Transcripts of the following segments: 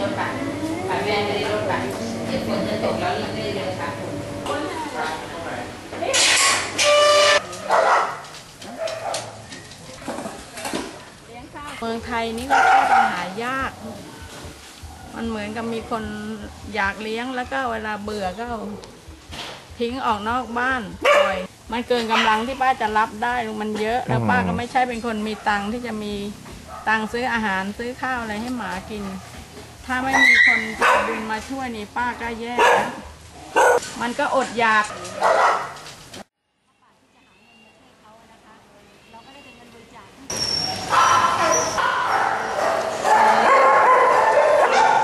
รถไปไปแวนไม่ได้รถไปเดี๋ยวฝนจะตกแล้วรื่ได้ค่ะ เมืองไทยนี่ก็เข้าไปหายาก มันเหมือนกับมีคนอยากเลี้ยงแล้วก็เวลาเบื่อก็เอาทิ้งออกนอกบ้านปล่อย มันเกินกำลังที่ป้าจะรับได้มันเยอะแล้วป้าก็ไม่ใช่เป็นคนมีตังค์ที่จะมีตังค์ซื้ออาหารซื้อข้าวอะไรให้หมากิน ถ้าไม่มีคนใจบุญมาช่วยนี่ป้าก็แย่แล้วมันก็อดอยาก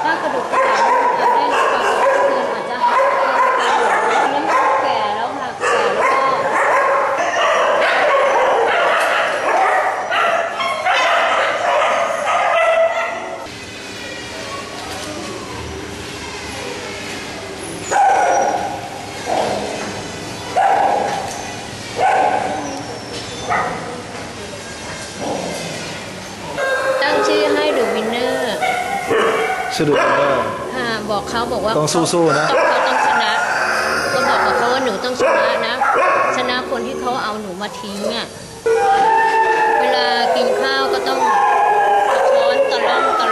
ถ้ากระดูกกระหลังอาจได้รับความกระเทือนอาจจะหักเองกระดูกแล้วแก่แล้วค่ะแก่แล้วก็ ตั้งชื่อให้ดูวินเนอร์ ชื่อดูเนอร์ค่ะบอกเขาบอกว่าต้องสู้ๆนะต้องเขาต้องชนะ ก็บอกกับเขาว่าหนูต้องชนะนะ ชนะคนที่เขาเอาหนูมาทิ้งอะเวลากินข้าวก็ต้องตะช้อนตะล่อมตะล่อม